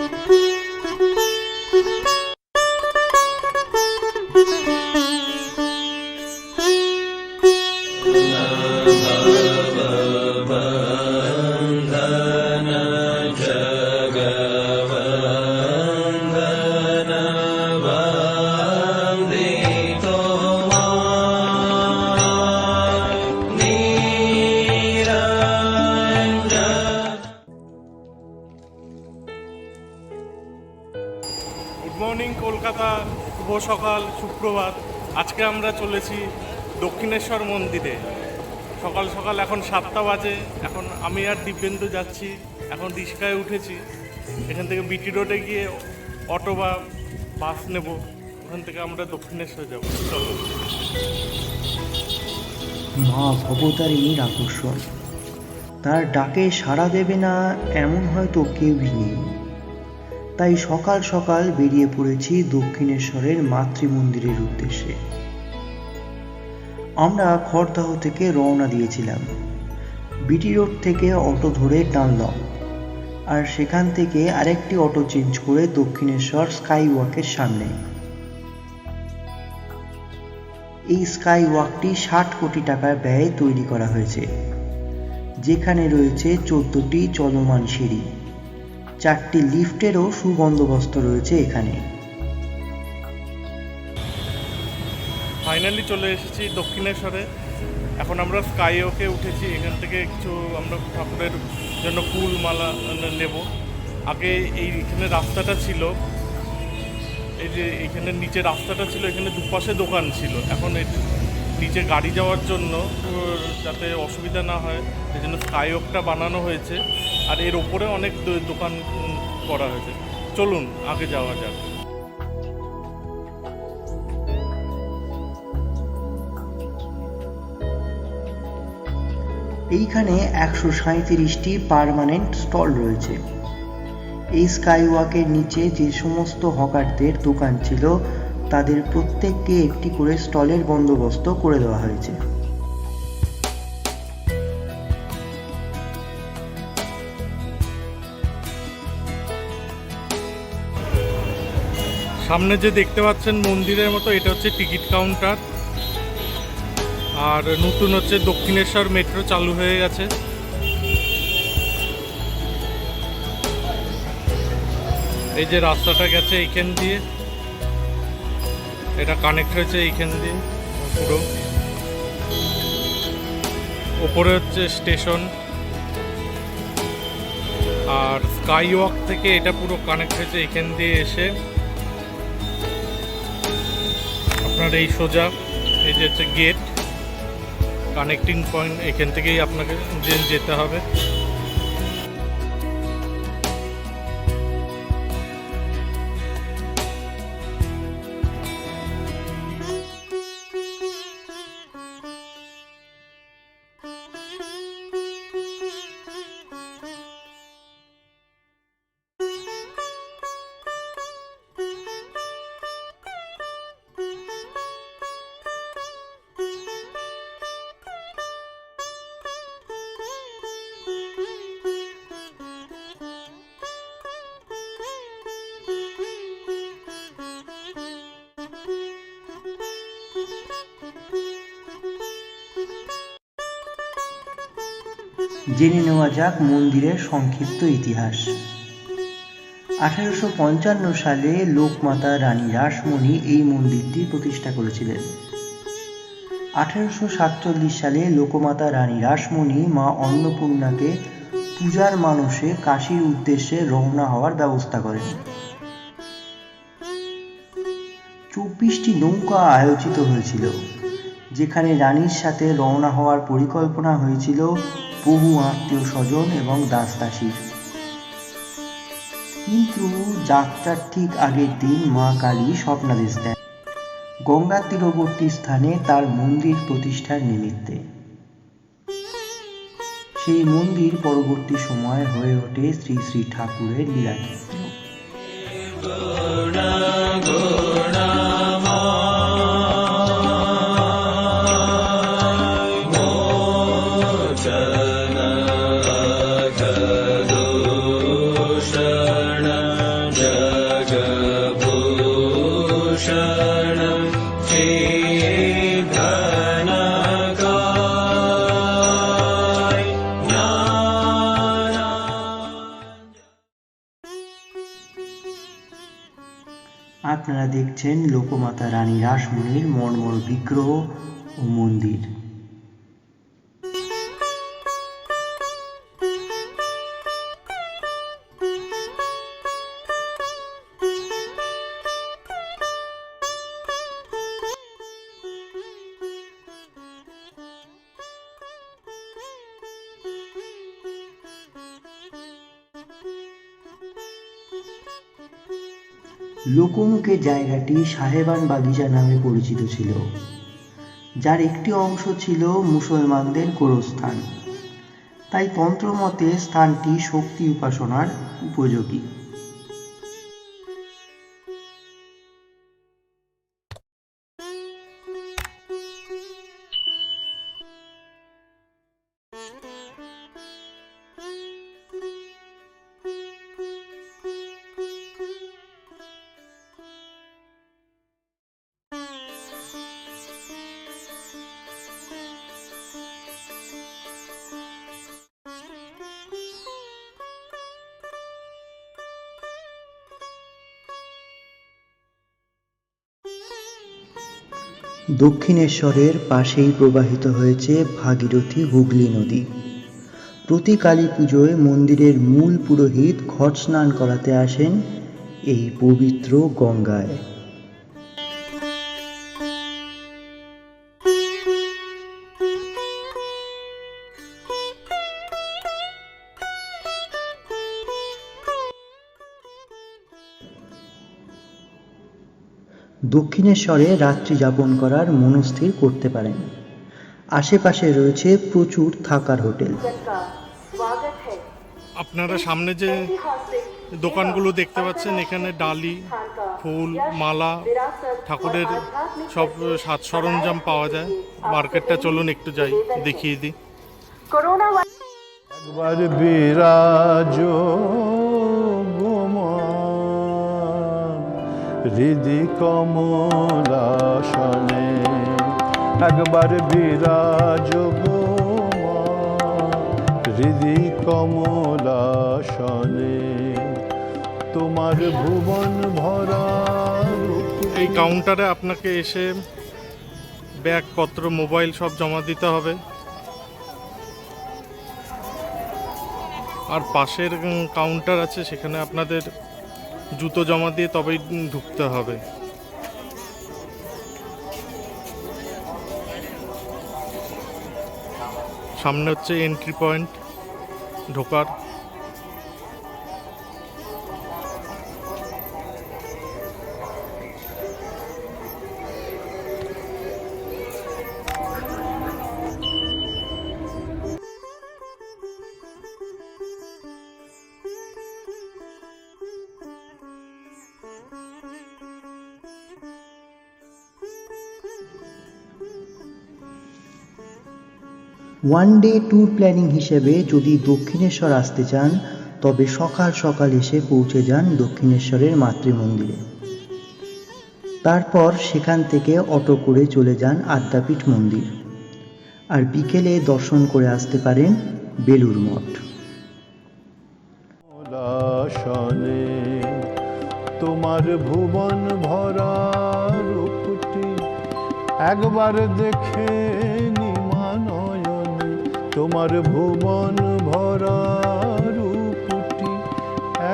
Good শুভ সকাল সুপ্রভাত আজকে আমরা চলেছি দক্ষিণেশ্বর মন্দিরে। সকাল সকাল এখন সাতটা বাজে। এখন আমি আর দিব্যেন্দু যাচ্ছি। এখন রিক্সায় উঠেছি। এখান থেকে বিটি রোডে গিয়ে অটো বা বাস নেব। ওখান থেকে আমরা দক্ষিণেশ্বর যাব। চলো। মা ভবতারিণীর আকর্ষণ। তার ডাকে সাড়া দেবে না এমন হয়তো কেউই নেই। তাই সকাল সকাল বেরিয়ে পড়েছি দক্ষিণেশ্বরের মাতৃমন্দিরের উদ্দেশ্যে। আমরা খড়দাহ থেকে রওনা দিয়েছিলাম। বিটি রোড থেকে অটো ধরে টানলাম আর সেখান থেকে আরেকটি অটো চেঞ্জ করে দক্ষিণেশ্বর স্কাই ওয়াকের সামনে। এই স্কাই ওয়াকটি ষাট কোটি টাকার ব্যয়ে তৈরি করা হয়েছে, যেখানে রয়েছে চোদ্দটি চলমান সিঁড়ি। চারটি লিফটেরও সুবন্দোবস্ত রয়েছে এখানে। ফাইনালি চলে এসেছি দক্ষিণেশ্বরে। এখন আমরা স্কাই ওকে উঠেছি, এখান থেকে কিছু আমরা ঠাকুরের জন্য ফুল মালা নেব। আগে এই এখানে রাস্তাটা ছিল, এই যে এখানে নিচে রাস্তাটা ছিল, এখানে দুপাশে দোকান ছিল। এখন নিচে গাড়ি যাওয়ার জন্য যাতে অসুবিধা না হয় সেই জন্য স্কাই ওকটা বানানো হয়েছে। আর এর ওপরে অনেক দোকান করা হয়েছে। চলুন, আগে যাওয়া যাক। এইখানে একশো সাঁত্রিশটি পারমানেন্ট স্টল রয়েছে। এই স্কাই ওয়াকের নিচে যে সমস্ত হকারদের দোকান ছিল তাদের প্রত্যেককে একটি করে স্টলের বন্দোবস্ত করে দেওয়া হয়েছে। সামনে যে দেখতে পাচ্ছেন মন্দিরের মতো, এটা হচ্ছে টিকিট কাউন্টার। আর নতুন হচ্ছে দক্ষিণেশ্বর মেট্রো চালু হয়ে গেছে। এই যে রাস্তাটা গেছে এইখান দিয়ে। এটা কানেক্ট হয়েছে এইখান দিয়ে, পুরো। ওপরে হচ্ছে স্টেশন আর স্কাই ওয়াক থেকে এটা পুরো কানেক্ট হয়েছে এখান দিয়ে এসে। আপনার এই সোজা, এই যে হচ্ছে গেট কানেক্টিং পয়েন্ট এখান থেকেই আপনাকে যেতে হবে। জেনে নেওয়া যাক মন্দিরের সংক্ষিপ্ত ইতিহাস। আঠারোশো পঞ্চান্ন সালে লোকমাতা রানী রাসমণি এই মন্দিরটি প্রতিষ্ঠা করেছিলেন। আঠারোশো সাতচল্লিশ সালে লোকমাতা রানী রাসমণি মা অন্নপূর্ণাকে পূজার মানসে কাশীর উদ্দেশ্যে রওনা হওয়ার ব্যবস্থা করেন। চব্বিশটি নৌকা আয়োজিত হয়েছিল, যেখানে রানীর সাথে রওনা হওয়ার পরিকল্পনা হয়েছিল বহু আত্মীয় স্বজন এবং দাস দাসদাসীর কিন্তু যাত্রার ঠিক আগের দিন মা কালী স্বপ্নাদেশ দেন। গঙ্গা তীরবর্তী স্থানে তার মন্দির প্রতিষ্ঠার নিমিত্তে। সেই মন্দির পরবর্তী সময় হয়ে ওঠে শ্রী শ্রী ঠাকুরের লীলাক্ষেত্র। আপনারা দেখছেন লোকমাতা রানী রাসমণির মর্মর বিগ্রহ ও মন্দির। লোকমুখে জায়গাটি সাহেবান বাগিচা নামে পরিচিত ছিল, যার একটি অংশ ছিল মুসলমানদের গোরস্থান। তাই তন্ত্রমতে স্থানটি শক্তি উপাসনার উপযোগী। দক্ষিণেশ্বরের পাশেই প্রবাহিত হয়েছে ভাগীরথী হুগলি নদী। প্রতি কালী পুজোয় মন্দিরের মূল পুরোহিত ঘট স্নান করাতে আসেন এই পবিত্র গঙ্গায়। দক্ষিণেশ্বরে রাত্রি যাপন করার মনস্থির করতে পারেন। আশেপাশে রয়েছে প্রচুর থাকার হোটেল। আপনারা সামনে যে দোকানগুলো দেখতে পাচ্ছেন এখানে ডালি ফুল মালা ঠাকুরের সব সাত সরঞ্জাম পাওয়া যায়। মার্কেটটা চলুন একটু যাই দেখিয়ে দিই। একবার বিরাজ হৃদি কমলাসনে একবার বিরাজ হৃদি কমলাসনে তোমার ভুবন ভরা এই কাউন্টারে আপনাকে এসে ব্যাগপত্র মোবাইল সব জমা দিতে হবে। আর পাশের কাউন্টার আছে, সেখানে আপনাদের জুতো জমা দিয়ে তবেই ঢুকতে হবে। সামনে হচ্ছে এন্ট্রি পয়েন্ট ঢোকার ওয়ান ডে ট্যুর প্ল্যানিং হিসেবে যদি দক্ষিণেশ্বর আসতে চান, তবে সকাল সকাল এসে পৌঁছে যান দক্ষিণেশ্বরের মাতৃমন্দিরে। তারপর সেখান থেকে অটো করে চলে যান আদ্যাপীঠ মন্দির। আর বিকেলে দর্শন করে আসতে পারেন বেলুর মঠ। তোমার ভুবন ভরা একবার দেখে নিমানয়নে তোমার ভুবন ভরা রূপটি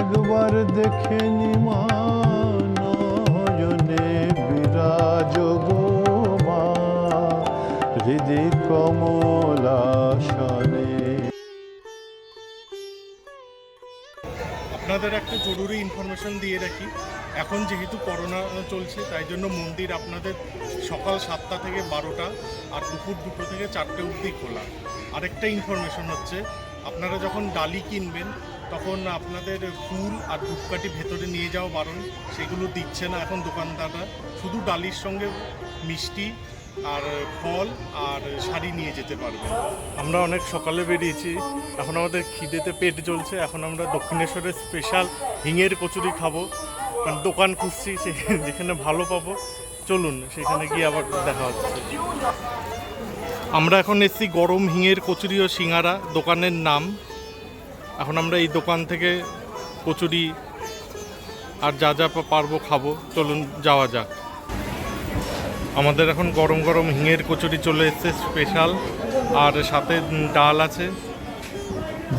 একবার দেখে নিমানয়নে বিরাজ গো মা হৃদি কমলাসনে। আপনাদের একটা জরুরি ইনফরমেশন দিয়ে রাখি। এখন যেহেতু করোনা চলছে, তাই জন্য মন্দির আপনাদের সকাল সাতটা থেকে বারোটা আর দুপুর দুটো থেকে চারটে অবধি খোলা। আরেকটা ইনফরমেশন হচ্ছে, আপনারা যখন ডালি কিনবেন, তখন আপনাদের ফুল আর ধূপকাঠি ভেতরে নিয়ে যাওয়া বারণ, সেগুলো দিচ্ছে না এখন দোকানদাররা। শুধু ডালির সঙ্গে মিষ্টি আর ফল আর শাড়ি নিয়ে যেতে পারবে আমরা অনেক সকালে বেরিয়েছি, এখন আমাদের খিদেতে পেট জ্বলছে, এখন আমরা দক্ষিণেশ্বরের স্পেশাল হিঙের কচুরি খাব। কারণ দোকান খুঁজছি যেখানে ভালো পাবো। চলুন, সেখানে গিয়ে আবার দেখা হচ্ছে। আমরা এখন এসেছি গরম হিঙের কচুরি ও সিঙ্গারা দোকানের নাম। এখন আমরা এই দোকান থেকে কচুরি আর যা যা পারব খাব। চলুন যাওয়া যাক। আমাদের এখন গরম গরম হিঙের কচুরি চলে এসছে স্পেশাল। আর সাথে ডাল আছে।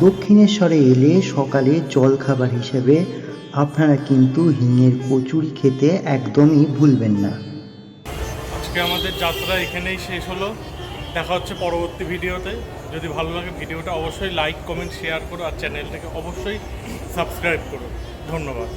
দক্ষিণেশ্বরে এলে সকালে জলখাবার হিসেবে আপনারা কিন্তু হিঙের কচুরি খেতে একদমই ভুলবেন না। আজকে আমাদের যাত্রা এখানেই শেষ হলো। দেখা হচ্ছে পরবর্তী ভিডিওতে। যদি ভালো লাগে ভিডিওটা অবশ্যই লাইক কমেন্ট শেয়ার করো আর চ্যানেলটাকে অবশ্যই সাবস্ক্রাইব করো। ধন্যবাদ।